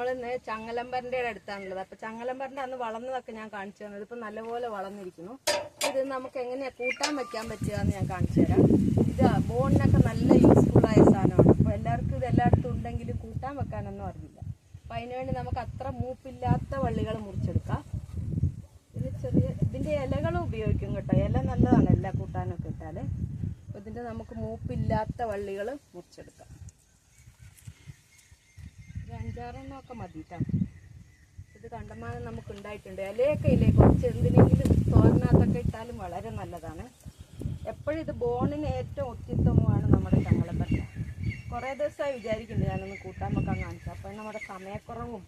നമ്മൾ ചങ്ങലമ്പറിന്റെ അടുത്താണുള്ളത്. അപ്പൊ ചങ്ങലമ്പറിന്റെ അന്ന് വളർന്നതൊക്കെ ഞാൻ കാണിച്ചു തന്നത്. ഇപ്പൊ നല്ലപോലെ വളർന്നിരിക്കുന്നു. ഇത് നമുക്ക് എങ്ങനെയാ കൂട്ടാൻ വെക്കാൻ പറ്റുക എന്ന് ഞാൻ കാണിച്ചു തരാം. ഇത് ബോണിനൊക്കെ നല്ല യൂസ്ഫുൾ ആയ സാധനമാണ്. അപ്പൊ എല്ലാവർക്കും ഇത് എല്ലായിടത്തും ഉണ്ടെങ്കിൽ കൂട്ടാൻ വെക്കാനൊന്നും അറിയില്ല അപ്പൊ അതിനുവേണ്ടി നമുക്ക് അത്ര മൂപ്പില്ലാത്ത വള്ളികൾ മുറിച്ചെടുക്കാം. ഇത് ചെറിയ ഇതിന്റെ ഇലകളും ഉപയോഗിക്കും കേട്ടോ. ഇല നല്ലതാണ് എല്ലാ കൂട്ടാനൊക്കെ അപ്പൊ ഇതിന്റെ നമുക്ക് മൂപ്പില്ലാത്ത വള്ളികൾ മുറിച്ചെടുക്കാം. ഒരു അഞ്ചാറെണ്ണമൊക്കെ മതിട്ടാ. ഇത് കണ്ടമാനം നമുക്ക് ഉണ്ടായിട്ടുണ്ട് ഇലയൊക്കെ ഇല്ലേ കുറച്ച് എന്തിനെങ്കിലും തോരനകത്തൊക്കെ ഇട്ടാലും വളരെ നല്ലതാണ്. എപ്പോഴും ഇത് ബോണിന് ഏറ്റവും ഒത്യുത്തമമാണ് നമ്മുടെ ചങ്ങളപ്പറ്റ കുറേ ദിവസമായി വിചാരിക്കുന്നുണ്ട് ഞാനൊന്ന് കൂട്ടാൻ വെക്കാൻ കാണിച്ചു. അപ്പം നമ്മുടെ സമയക്കുറവും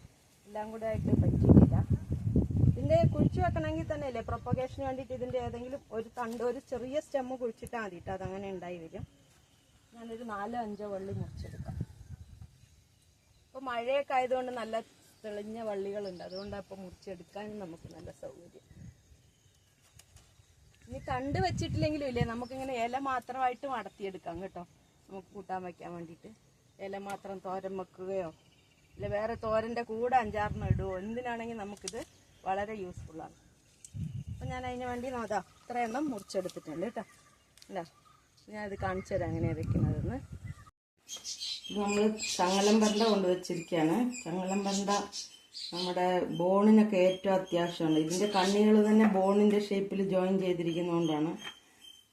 എല്ലാം കൂടെ ആയിട്ട് പറ്റിയിട്ടില്ല. ഇതിന്റെ കുഴിച്ചു വെക്കണമെങ്കിൽ തന്നെ അല്ലേ പ്രൊപ്പഗേഷന് വേണ്ടിയിട്ട് ഇതിന്റെ ഏതെങ്കിലും ഒരു തണ്ട് ഒരു ചെറിയ സ്റ്റെമ്മ് കുഴിച്ചിട്ടാൽ മതി കേട്ടോ അതങ്ങനെ ഉണ്ടായി വരും. ഞാനൊരു നാലോ അഞ്ചോ വള്ളി മുറിച്ചെടുക്കാം. ഇപ്പൊ മഴയൊക്കെ ആയതുകൊണ്ട് നല്ല തെളിഞ്ഞ വള്ളികളുണ്ട്. അതുകൊണ്ടാണ് ഇപ്പൊ മുറിച്ചെടുക്കാനും നമുക്ക് നല്ല സൗകര്യം. ഇനി തണ്ട് വെച്ചിട്ടില്ലെങ്കിലും ഇല്ലേ? നമുക്കിങ്ങനെ ഇല മാത്രമായിട്ട് മടത്തിയെടുക്കാം കേട്ടോ. നമുക്ക് കൂട്ടാൻ വയ്ക്കാൻ വേണ്ടിയിട്ട്. ഇല മാത്രം തോരൻ വെക്കുകയോ ഇല്ല വേറെ തോരന്റെ കൂടെ അഞ്ചാറെണ്ണം ഇടുവോ? എന്തിനാണെങ്കിൽ നമുക്കിത് വളരെ യൂസ്ഫുള്ളാണ് അപ്പം ഞാൻ അതിന് വേണ്ടി അതാ ഇത്ര മുറിച്ചെടുത്തിട്ടുണ്ട് കേട്ടോ. അല്ല ഞാനത് കാണിച്ചു തരാം എങ്ങനെയാണ് വെക്കുന്നതെന്ന്. നമ്മൾ ചങ്ങലമ്പരണ്ട കൊണ്ടുവച്ചിരിക്കുകയാണ് ബന്ധ നമ്മുടെ ബോണിനൊക്കെ ഏറ്റവും അത്യാവശ്യമാണ്. ഇതിന്റെ കണ്ണികൾ തന്നെ ബോണിന്റെ ഷേപ്പിൽ ജോയിൻ ചെയ്തിരിക്കുന്നതുകൊണ്ടാണ്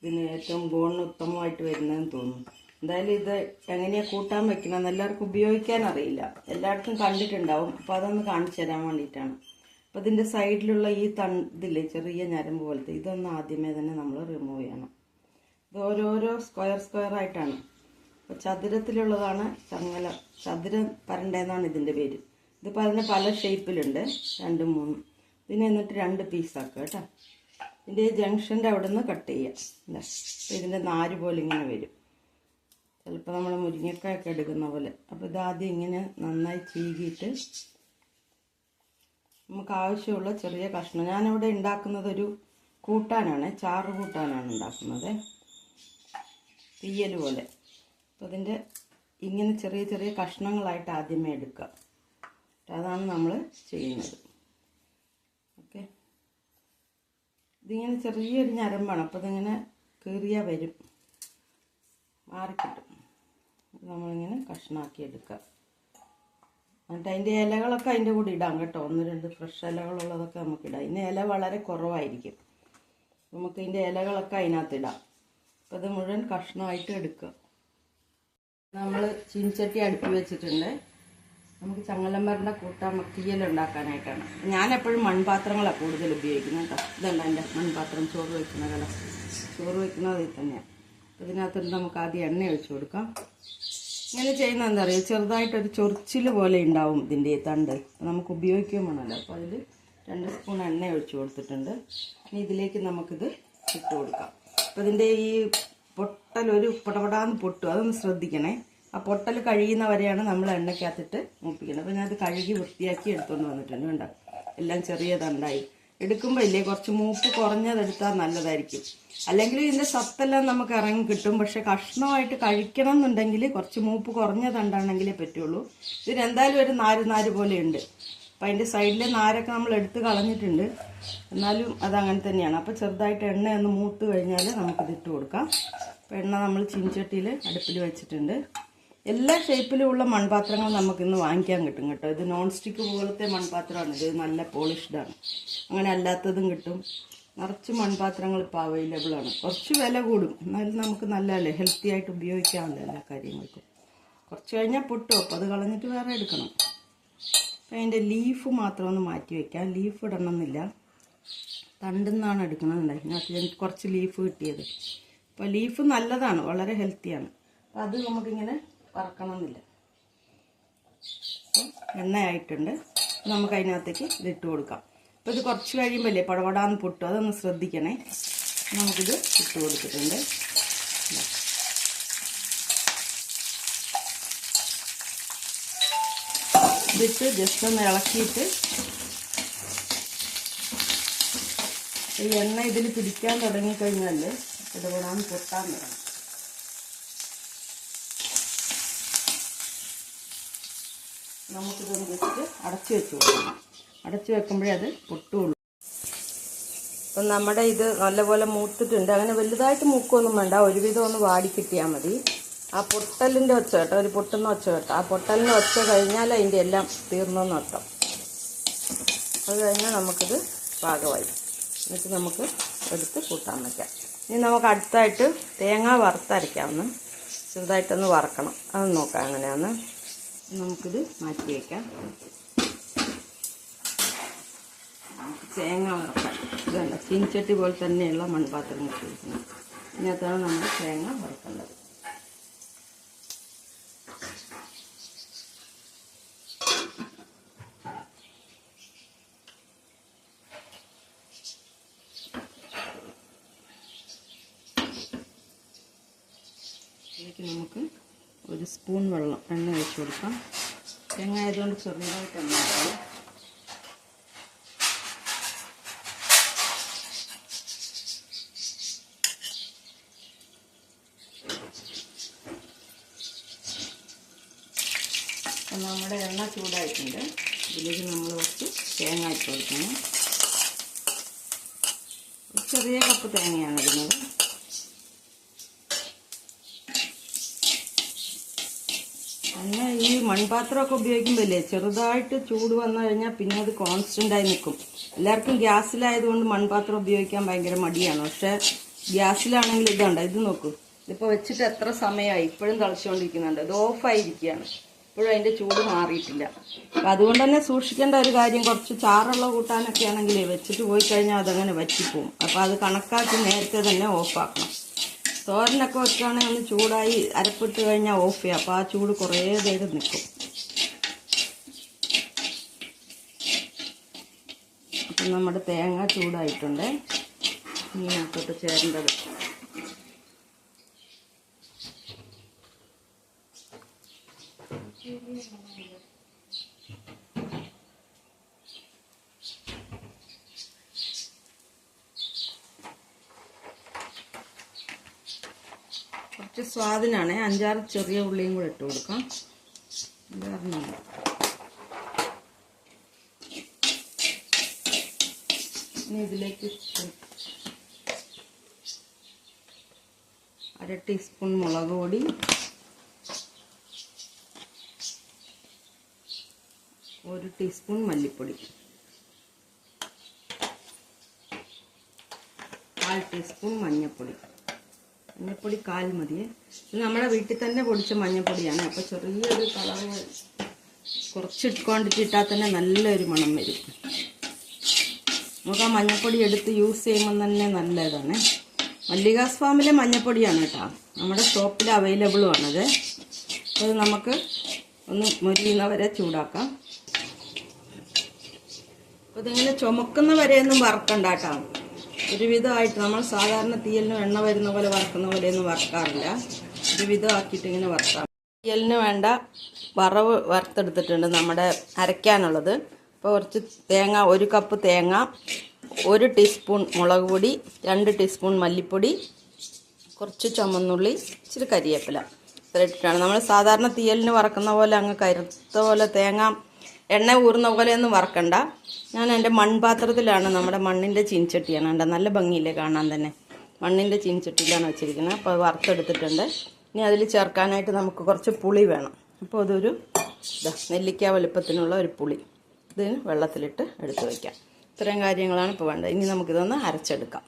ഇതിന് ഏറ്റവും ബോണിന് ഉത്തമമായിട്ട് വരുന്നതെന്ന് തോന്നുന്നു. എന്തായാലും ഇത് എങ്ങനെയാണ് കൂട്ടാൻ വെക്കണമെന്ന് എല്ലാവർക്കും ഉപയോഗിക്കാൻ അറിയില്ല. എല്ലായിടത്തും കണ്ടിട്ടുണ്ടാവും. അപ്പോൾ അതൊന്ന് കാണിച്ചു തരാൻ വേണ്ടിയിട്ടാണ്. അപ്പോൾ ഇതിന്റെ സൈഡിലുള്ള ഈ തണ്ടില്ലേ ചെറിയ ഞരമ്പ് പോലത്തെ ഇതൊന്ന് ആദ്യമേ തന്നെ നമ്മൾ റിമൂവ് ചെയ്യണം. ഇത് ഓരോരോ സ്ക്വയർ സ്ക്വയർ ആയിട്ടാണ്. അപ്പോൾ ചതുരത്തിലുള്ളതാണ് ചങ്ങല. ചതുരം പരണ്ടെന്നാണ് ഇതിന്റെ പേര്. ഇത് പറഞ്ഞ പല ഷേപ്പിലുണ്ട് രണ്ടും മൂന്നും. ഇതിനെ എന്നിട്ട് രണ്ട് പീസാക്കുക കേട്ടോ. ഇതിന്റെ ജംഗ്ഷന്റെ അവിടെ നിന്ന് കട്ട് ചെയ്യുക ഇതിന്റെ നാര് പോലെ ഇങ്ങനെ വരും. ചിലപ്പോൾ നമ്മൾ മുരിങ്ങക്കായൊക്കെ എടുക്കുന്ന പോലെ. അപ്പോൾ ഇതാദ്യം ഇങ്ങനെ നന്നായി ചീകിയിട്ട് നമുക്ക് ആവശ്യമുള്ള ചെറിയ കഷ്ണം. ഞാനിവിടെ ഉണ്ടാക്കുന്നത് ഒരു കൂട്ടാനാണ്. ചാറ് കൂട്ടാനാണ് ഉണ്ടാക്കുന്നത്. തീയൽ പോലെ. അപ്പോൾ അതിന്റെ ഇങ്ങനെ ചെറിയ ചെറിയ കഷ്ണങ്ങളായിട്ട് ആദ്യമേ എടുക്കുക. അതാണ് നമ്മൾ ചെയ്യുന്നത്. ഓക്കെ. ഇതിങ്ങനെ ചെറിയൊരു ഞരമ്പാണ്. അപ്പോൾ ഇതിങ്ങനെ കീറിയാൽ വരും. മാറിക്കിട്ടും. നമ്മളിങ്ങനെ കഷ്ണമാക്കി എടുക്കുക. എന്നിട്ട് അതിന്റെ ഇലകളൊക്കെ അതിന്റെ കൂടെ ഇടാം കേട്ടോ. ഒന്ന് രണ്ട് ഫ്രഷ് ഇലകളുള്ളതൊക്കെ നമുക്ക് ഇടാം. ഇതിന്റെ ഇല വളരെ കുറവായിരിക്കും. നമുക്ക് ഇതിന്റെ ഇലകളൊക്കെ അതിനകത്ത് ഇടാം. അപ്പോൾ ഇത് മുഴുവൻ കഷ്ണമായിട്ട് എടുക്കുക. നമ്മൾ ചീനിച്ചട്ടി അടുപ്പി വെച്ചിട്ടുണ്ട്. നമുക്ക് ചങ്ങലമ്പരന്റെ കൂട്ട മത്തിയൽ ഉണ്ടാക്കാനായിട്ടാണ്. ഞാൻ എപ്പോഴും മൺപാത്രങ്ങളാണ് കൂടുതൽ ഉപയോഗിക്കുന്നത് കേട്ടോ. ഇതല്ല എന്റെ മൺപാത്രം? ചോറ് വയ്ക്കുന്ന കല ചോറ് വയ്ക്കുന്നത് ഇത് തന്നെയാണ് ഇതിനകത്തുനിന്ന് നമുക്ക് ആദ്യം എണ്ണ ഒഴിച്ചു കൊടുക്കാം. ഇങ്ങനെ ചെയ്യുന്നത് എന്താ പറയുക ചെറുതായിട്ടൊരു ചൊറിച്ചിൽ പോലെ ഉണ്ടാവും ഇതിന്റെ തണ്ട്. നമുക്ക് ഉപയോഗിക്കുകയും വേണമല്ലോ. അപ്പോൾ അതിൽ രണ്ട് സ്പൂൺ എണ്ണ ഒഴിച്ചു കൊടുത്തിട്ടുണ്ട്. ഇനി ഇതിലേക്ക് നമുക്കിത് ഇട്ട് കൊടുക്കാം. അപ്പോൾ ഇതിന്റെ ഈ പൊട്ടൽ ഒരു പടപടാന്ന് പൊട്ടും. അതൊന്ന് ശ്രദ്ധിക്കണേ. ആ പൊട്ടൽ കഴിയുന്ന വരെയാണ് നമ്മൾ എണ്ണയ്ക്കകത്തിട്ട് മൂപ്പിക്കുന്നത് അപ്പോൾ ഞാനത് കഴുകി വൃത്തിയാക്കി എടുത്തുകൊണ്ട് വന്നിട്ടുണ്ട് കണ്ടോ? എല്ലാം ചെറിയ തണ്ടായി എടുക്കുമ്പോൾ ഇല്ലേ കുറച്ച് മൂപ്പ് കുറഞ്ഞതെടുത്താൽ നല്ലതായിരിക്കും. അല്ലെങ്കിൽ ഇതിന്റെ സത്തെല്ലാം നമുക്ക് ഇറങ്ങി കിട്ടും. പക്ഷെ കഷ്ണമായിട്ട് കഴിക്കണം എന്നുണ്ടെങ്കിൽ കുറച്ച് മൂപ്പ് കുറഞ്ഞ തണ്ടാണെങ്കിലേ പറ്റുള്ളൂ. ഇതിനെന്തായാലും ഒരു നാര് നാര് പോലെ ഉണ്ട്. അപ്പം അതിന്റെ സൈഡിലെ നാരൊക്കെ നമ്മൾ എടുത്ത് കളഞ്ഞിട്ടുണ്ട്. എന്നാലും അത് അങ്ങനെ തന്നെയാണ്. അപ്പോൾ ചെറുതായിട്ട് എണ്ണ ഒന്ന് മൂത്ത് കഴിഞ്ഞാൽ നമുക്കിത് ഇട്ട് കൊടുക്കാം. അപ്പോൾ എണ്ണ നമ്മൾ ചീഞ്ചട്ടിയിൽ അടുപ്പിൽ വെച്ചിട്ടുണ്ട്. എല്ലാ ഷേപ്പിലുമുള്ള മൺപാത്രങ്ങൾ നമുക്കിന്ന് വാങ്ങിക്കാൻ കിട്ടും കേട്ടോ. ഇത് നോൺ സ്റ്റിക്ക് പോലത്തെ മൺപാത്രമാണ്. ഇത് നല്ല പോളിഷ്ഡാണ് അങ്ങനെ അല്ലാത്തതും കിട്ടും. നിറച്ച് മൺപാത്രങ്ങൾ ഇപ്പോൾ അവൈലബിൾ ആണ്. കുറച്ച് വില കൂടും. എന്നാലും നമുക്ക് നല്ലതല്ലേ ഹെൽത്തി ആയിട്ട് ഉപയോഗിക്കാമല്ലോ എല്ലാ കാര്യങ്ങൾക്കും. കുറച്ച് കഴിഞ്ഞാൽ പൊട്ടും. അപ്പോൾ അത് കളഞ്ഞിട്ട് വേറെ എടുക്കണം. അതിന്റെ ലീഫ് മാത്രം ഒന്ന് മാറ്റി വയ്ക്കാം ലീഫ് ഇടണമെന്നില്ല. തണ്ടിൽ നിന്നാണ് എടുക്കണമെന്നില്ല അതിനകത്ത് എനിക്ക് കുറച്ച് ലീഫ് കിട്ടിയത്. അപ്പോൾ ലീഫ് നല്ലതാണ് വളരെ ഹെൽത്തിയാണ് അപ്പോൾ അത് നമുക്കിങ്ങനെ വറക്കണമെന്നില്ല. എണ്ണയായിട്ടുണ്ട്. നമുക്ക് അതിനകത്തേക്ക് ഇതിട്ട് കൊടുക്കാം. അപ്പോൾ ഇത് കുറച്ച് കഴിയുമ്പോൾ അല്ലേ പടപടാന്ന് പൊട്ടും? അതൊന്ന് ശ്രദ്ധിക്കണേ. നമുക്കിത് ഇട്ട് കൊടുത്തിട്ടുണ്ട്. ഇതിട്ട് ജസ്റ്റ് ഒന്ന് ഇളക്കിയിട്ട് ഈ എണ്ണ ഇതിൽ പിടിക്കാൻ തുടങ്ങിക്കഴിഞ്ഞാൽ ഇടപെടാൻ പൊട്ടാൻ തുടങ്ങും. നമുക്കിതൊന്ന് വെച്ചിട്ട് അടച്ചു വെച്ച് കൊടുക്കണം. അടച്ചു വെക്കുമ്പോഴേ അത് പൊട്ടുള്ളൂ. അപ്പം നമ്മുടെ ഇത് നല്ലപോലെ മൂത്തിട്ടുണ്ട്. അങ്ങനെ വലുതായിട്ട് മൂക്കൊന്നും വേണ്ട. ഒരുവിധം ഒന്ന് വാടി കിട്ടിയാൽ മതി. ആ പൊട്ടലിന്റെ ഒച്ച കേട്ടോ ഒരു പൊട്ടുന്ന ഒച്ച കേട്ടോ. ആ പൊട്ടലിന്റെ ഒച്ച കഴിഞ്ഞാൽ അതിന്റെ എല്ലാം തീർന്നെന്ന് അർത്ഥം അത് കഴിഞ്ഞാൽ നമുക്കിത് പാകമായി. എന്നിട്ട് നമുക്ക് എടുത്ത് കൂട്ടാൻ വയ്ക്കാം ഇനി നമുക്ക് അടുത്തായിട്ട് തേങ്ങ വറുത്തരയ്ക്കാമെന്ന് ചെറുതായിട്ടൊന്ന് വറക്കണം. അത് നോക്കാം അങ്ങനെയാന്ന് നമുക്കിത് മാറ്റി വയ്ക്കാം തേങ്ങ വറക്കാം. ഇതല്ല ചീനിച്ചട്ടി പോലെ തന്നെയുള്ള മൺപാത്രം കിട്ടിയിരിക്കുന്നത് ഇതിനകത്താണ് നമ്മൾ തേങ്ങ വറുക്കേണ്ടത്. ഇതിലേക്ക് നമുക്ക് ഒരു സ്പൂൺ വെള്ളം എണ്ണ ഒഴിച്ച് കൊടുക്കാം. തേങ്ങ ആയതുകൊണ്ട് ചെറുതായിട്ട് എണ്ണ നമ്മുടെ എണ്ണ ചൂടായിട്ടുണ്ട്. ഇതിലേക്ക് നമ്മൾ കുറച്ച് തേങ്ങ ഇട്ട് കൊടുക്കണം. ചെറിയ കപ്പ് തേങ്ങയാണ് ഇടുന്നത് പിന്നെ ഈ മൺപാത്രമൊക്കെ ഉപയോഗിക്കുമ്പോഴല്ലേ ചെറുതായിട്ട് ചൂട് വന്നു കഴിഞ്ഞാൽ പിന്നെ അത് കോൺസ്റ്റന്റ് ആയി നിൽക്കും. എല്ലാവർക്കും ഗ്യാസിലായതുകൊണ്ട് മൺപാത്രം ഉപയോഗിക്കാൻ ഭയങ്കര മടിയാണ്. പക്ഷേ ഗ്യാസിലാണെങ്കിൽ ഇതുണ്ട് ഇത് നോക്കൂ. ഇതിപ്പോൾ വെച്ചിട്ട് എത്ര സമയമായി? ഇപ്പോഴും തളിച്ചുകൊണ്ടിരിക്കുന്നുണ്ട്. ഇത് ഓഫായിരിക്കുകയാണ് ഇപ്പോഴും അതിന്റെ ചൂട് മാറിയിട്ടില്ല. അപ്പം അതുകൊണ്ട് തന്നെ സൂക്ഷിക്കേണ്ട ഒരു കാര്യം കുറച്ച് ചാറുള്ള കൂട്ടാനൊക്കെ ആണെങ്കിൽ വെച്ചിട്ട് പോയി കഴിഞ്ഞാൽ അതങ്ങനെ വറ്റിപ്പോവും. അപ്പോൾ അത് കണക്കാക്കി നേരത്തെ തന്നെ ഓഫാക്കണം തോരനൊക്കെ വെക്കുകയാണെങ്കിൽ ഒന്ന് ചൂടായി അരപ്പിട്ട് കഴിഞ്ഞാൽ ഓഫ് ചെയ്യാം. അപ്പോൾ ആ ചൂട് കുറേ നേരം നിൽക്കും അപ്പം നമ്മുടെ തേങ്ങ ചൂടായിട്ടുണ്ട്. ഇനി മീനകത്തോട്ട് ചേരേണ്ടത് കുറച്ച് സ്വാദിനാണ്. അഞ്ചാറ് ചെറിയ ഉള്ളിയും കൂടെ ഇട്ട് കൊടുക്കാം. അഞ്ചാറിനാണ് ഇനി ഇതിലേക്ക് അര ടീസ്പൂൺ മുളക് പൊടി. ഒരു ടീസ്പൂൺ മല്ലിപ്പൊടി. കാൽ ടീസ്പൂൺ മഞ്ഞൾപ്പൊടി മഞ്ഞപ്പൊടി കാൽ മതിയെ ഇത് നമ്മുടെ വീട്ടിൽ തന്നെ പൊടിച്ച മഞ്ഞപ്പൊടിയാണ്. അപ്പോൾ ചെറിയൊരു കളർ കുറച്ച് ക്വാണ്ടിറ്റി ഇട്ടാൽ തന്നെ നല്ലൊരു മണം വരും. നമുക്ക് ആ മഞ്ഞപ്പൊടി എടുത്ത് യൂസ് ചെയ്യുമ്പോൾ തന്നെ നല്ലതാണ്. മല്ലികാസ് ഫാമിലെ മഞ്ഞപ്പൊടിയാണ് കേട്ടോ. നമ്മുടെ ഷോപ്പിൽ അവൈലബിളും ആണത്. അത് നമുക്ക് ഒന്ന് മുരിയുന്നവരെ ചൂടാക്കാം. അപ്പോൾ ഇതിങ്ങനെ ചുമക്കുന്ന വരെയൊന്നും വറക്കണ്ട കേട്ടോ. ഒരുവിധമായിട്ട് നമ്മൾ സാധാരണ തീയലിന് എണ്ണ വരുന്ന പോലെ വറക്കുന്ന പോലെയൊന്നും വറക്കാറില്ല. ഒരുവിധമാക്കിയിട്ട് ഇങ്ങനെ വറക്കാം. തീയലിന് വേണ്ട വറവ് വറുത്തെടുത്തിട്ടുണ്ട് നമ്മുടെ അരയ്ക്കാനുള്ളത്. അപ്പോൾ കുറച്ച് തേങ്ങ ഒരു കപ്പ് തേങ്ങ ഒരു ടീസ്പൂൺ മുളക് പൊടി രണ്ട് ടീസ്പൂൺ മല്ലിപ്പൊടി കുറച്ച് ചുമന്നുള്ളി ഇച്ചിരി കരിയേപ്പില. ഇത്ര ഇട്ടിട്ടാണ്. നമ്മൾ സാധാരണ തീയലിന് വറക്കുന്ന പോലെ അങ്ങ് കരുത്ത പോലെ തേങ്ങ എണ്ണ ഊറുന്ന പോലെയൊന്നും വറക്കണ്ട. ഞാൻ എന്റെ മൺപാത്രത്തിലാണ് നമ്മുടെ മണ്ണിന്റെ ചീൻചട്ടിയാണ്. കണ്ട? നല്ല ഭംഗിയില്ലേ കാണാൻ തന്നെ. മണ്ണിന്റെ ചീൻചട്ടിയിലാണ് വെച്ചിരിക്കുന്നത്. അപ്പോൾ അത് വറുത്തെടുത്തിട്ടുണ്ട്. ഇനി അതിൽ ചേർക്കാനായിട്ട് നമുക്ക് കുറച്ച് പുളി വേണം. അപ്പോൾ അതൊരു നെല്ലിക്ക വലുപ്പത്തിനുള്ള ഒരു പുളി. ഇത് വെള്ളത്തിലിട്ട് എടുത്തു വയ്ക്കാം ഇത്രയും കാര്യങ്ങളാണ് ഇപ്പോൾ വേണ്ടത്. ഇനി നമുക്കിതൊന്ന് അരച്ചെടുക്കാം.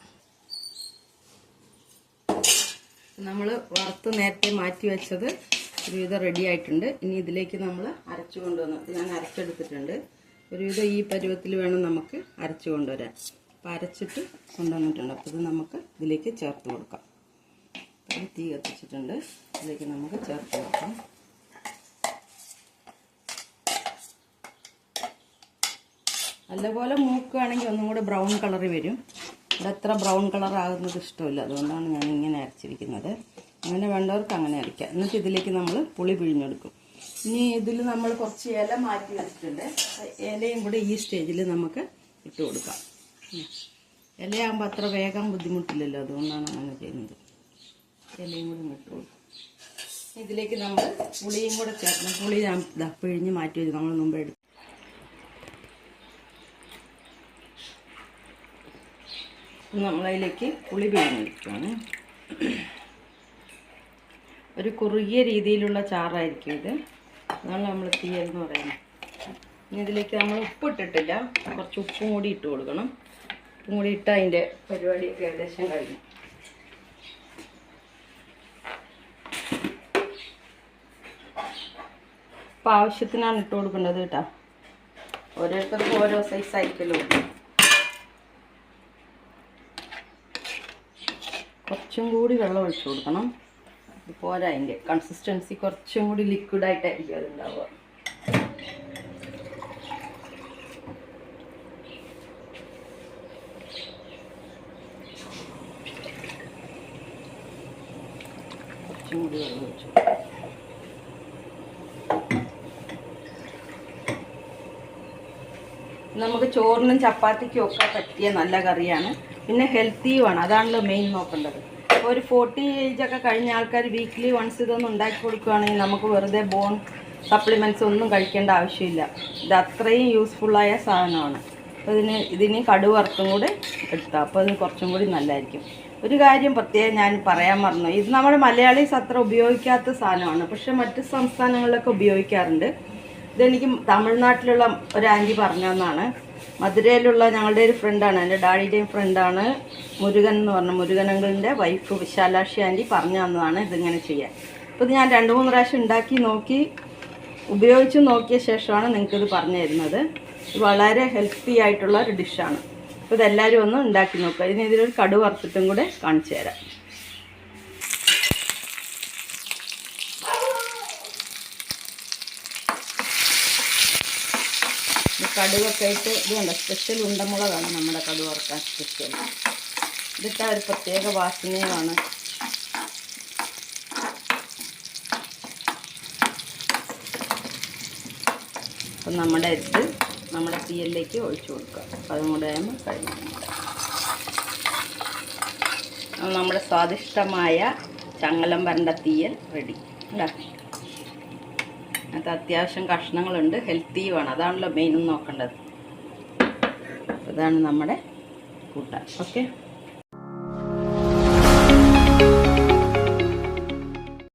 നമ്മൾ വറുത്ത് നേരത്തെ മാറ്റി വെച്ചത് ഒരുവിധം റെഡി ആയിട്ടുണ്ട്. ഇനി ഇതിലേക്ക് നമ്മൾ അരച്ചു കൊണ്ടുവന്നു ഞാൻ അരച്ചെടുത്തിട്ടുണ്ട്. ഒരുവിധം ഈ പരുവത്തിൽ വേണം നമുക്ക് അരച്ചു കൊണ്ടുവരാൻ. അപ്പോൾ അരച്ചിട്ട് കൊണ്ടുവന്നിട്ടുണ്ട്. അപ്പോൾ ഇത് നമുക്ക് ഇതിലേക്ക് ചേർത്ത് കൊടുക്കാം. അപ്പോൾ തീ കത്തിച്ചിട്ടുണ്ട്. ഇതിലേക്ക് നമുക്ക് ചേർത്ത് കൊടുക്കാം. നല്ലപോലെ മൂക്കുകയാണെങ്കിൽ ഒന്നും കൂടെ ബ്രൗൺ കളർ വരും. ഇവിടെ ബ്രൗൺ കളർ ആകുന്നത് ഇഷ്ടമില്ല. അതുകൊണ്ടാണ് ഞാൻ ഇങ്ങനെ അരച്ചിരിക്കുന്നത്. അങ്ങനെ വേണ്ടവർക്ക് അങ്ങനെ അരയ്ക്കാം. എന്നിട്ട് ഇതിലേക്ക് നമ്മൾ പുളി പിഴിഞ്ഞെടുക്കും. ഇനി ഇതിൽ നമ്മൾ കുറച്ച് ഇല മാറ്റി വെച്ചിട്ടുണ്ട്. ഇലയും കൂടെ ഈ സ്റ്റേജിൽ നമുക്ക് ഇട്ട് കൊടുക്കാം. ഇലയാകുമ്പോൾ അത്ര വേഗം ബുദ്ധിമുട്ടില്ലല്ലോ അതുകൊണ്ടാണ് അങ്ങനെ ചെയ്യുന്നത്. ഇലയും കൂടി ഇട്ട് കൊടുക്കും. ഇതിലേക്ക് നമ്മൾ പുളിയും കൂടെ ചേർക്കണം പുളി ഞാൻ പിഴിഞ്ഞ് മാറ്റി വെച്ചു നമ്മൾ മുമ്പ് എടുത്തു. നമ്മളതിലേക്ക് പുളി പിഴിഞ്ഞിരിക്കുകയാണ് ഒരു കുറുകിയ രീതിയിലുള്ള ചാറായിരിക്കും ഇത്. അതാണ് നമ്മൾ തീയൽ എന്ന് പറയുന്നത്. ഇനി ഇതിലേക്ക് നമ്മൾ ഉപ്പ് ഇട്ടിട്ടില്ല. കുറച്ച് ഉപ്പും കൂടി ഇട്ട് കൊടുക്കണം. ഉപ്പും കൂടി ഇട്ട് അതിന്റെ പരിപാടിയൊക്കെ ഏകദേശം കഴിഞ്ഞു. അപ്പം ആവശ്യത്തിനാണ് ഇട്ട് കൊടുക്കേണ്ടത് കേട്ടോ. ഓരോരുത്തർക്കും ഓരോ സൈസ് ആയിരിക്കുമല്ലോ. കുറച്ചും കൂടി വെള്ളം ഒഴിച്ചു കൊടുക്കണം. ഇത് പോരാ അതിന്റെ. കൺസിസ്റ്റൻസി കുറച്ചും കൂടി ലിക്വിഡായിട്ടായിരിക്കും അതുണ്ടാവുക നമുക്ക് ചോറിനും ചപ്പാത്തിക്കും ഒക്കെ പറ്റിയ നല്ല കറിയാണ്. പിന്നെ ഹെൽത്തിയുമാണ് അതാണല്ലോ മെയിൻ നോക്കേണ്ടത്. ഒരു ഫോർട്ടി ഏജ് ഒക്കെ കഴിഞ്ഞ ആൾക്കാർ വീക്ക്ലി വൺസ് ഇതൊന്നും ഉണ്ടാക്കി കൊടുക്കുകയാണെങ്കിൽ നമുക്ക് വെറുതെ ബോൺ സപ്ലിമെന്റ്സ് ഒന്നും കഴിക്കേണ്ട ആവശ്യമില്ല. ഇത് അത്രയും യൂസ്ഫുള്ളായ സാധനമാണ്. അപ്പോൾ ഇതിന് ഇതിന് കടുവറുത്തും കൂടെ എടുത്താൽ അപ്പോൾ അതിന് കുറച്ചും കൂടി നല്ലതായിരിക്കും. ഒരു കാര്യം പ്രത്യേകം ഞാൻ പറയാൻ മറന്നു. ഇത് നമ്മുടെ മലയാളീസ് അത്ര ഉപയോഗിക്കാത്ത സാധനമാണ്. പക്ഷെ മറ്റ് സംസ്ഥാനങ്ങളിലൊക്കെ ഉപയോഗിക്കാറുണ്ട്. ഇതെനിക്ക് തമിഴ്നാട്ടിലുള്ള ഒരു ആന്റി പറഞ്ഞതെന്നാണ്. മധുരയിലുള്ള ഞങ്ങളുടെ ഒരു ഫ്രണ്ടാണ് എന്റെ ഡാഡിയുടെയും ഫ്രണ്ടാണ് മുരുകൻ എന്ന് പറഞ്ഞ. മുരുകനങ്കിളിന്റെ വൈഫ് വിശാലാക്ഷി ആന്റി പറഞ്ഞു തന്നതാണ് ഇതിങ്ങനെ ചെയ്യാൻ. അപ്പോൾ ഇത് ഞാൻ രണ്ട് മൂന്ന് പ്രാവശ്യം ഉണ്ടാക്കി നോക്കി ഉപയോഗിച്ച് നോക്കിയ ശേഷമാണ് നിങ്ങൾക്കിത് പറഞ്ഞു തരുന്നത്. വളരെ ഹെൽത്തി ആയിട്ടുള്ള ഒരു ഡിഷാണ് അപ്പോൾ ഇതെല്ലാവരും ഒന്ന് ഉണ്ടാക്കി നോക്കുക. ഇതിന് ഇതിലൊരു കടു വറുത്തിട്ടും കൂടെ കാണിച്ചു തരാം. ഇത് കടുകൊക്കെ ഇട്ട് ഇത് സ്പെഷ്യൽ ഉണ്ടമുളകാണ് നമ്മുടെ കടുവ വറുക്കാൻ സ്പെഷ്യൽ ഇതിട്ട ഒരു പ്രത്യേക വാസനയുമാണ്. അപ്പം നമ്മുടെ എടുത്ത് നമ്മുടെ തീയലിലേക്ക് ഒഴിച്ചു കൊടുക്കുക അപ്പം അതും കൂടെ ആകുമ്പോൾ കഴിഞ്ഞു നമ്മുടെ സ്വാദിഷ്ടമായ ചങ്ങലം വരണ്ട തീയൽ റെഡി. അല്ലേ അത് അത്യാവശ്യം കഷ്ണങ്ങളുണ്ട്. ഹെൽത്തിയുമാണ് അതാണല്ലോ മെയിൻ നോക്കേണ്ടത്. അതാണ് നമ്മുടെ കൂട്ടാൻ. ഓക്കെ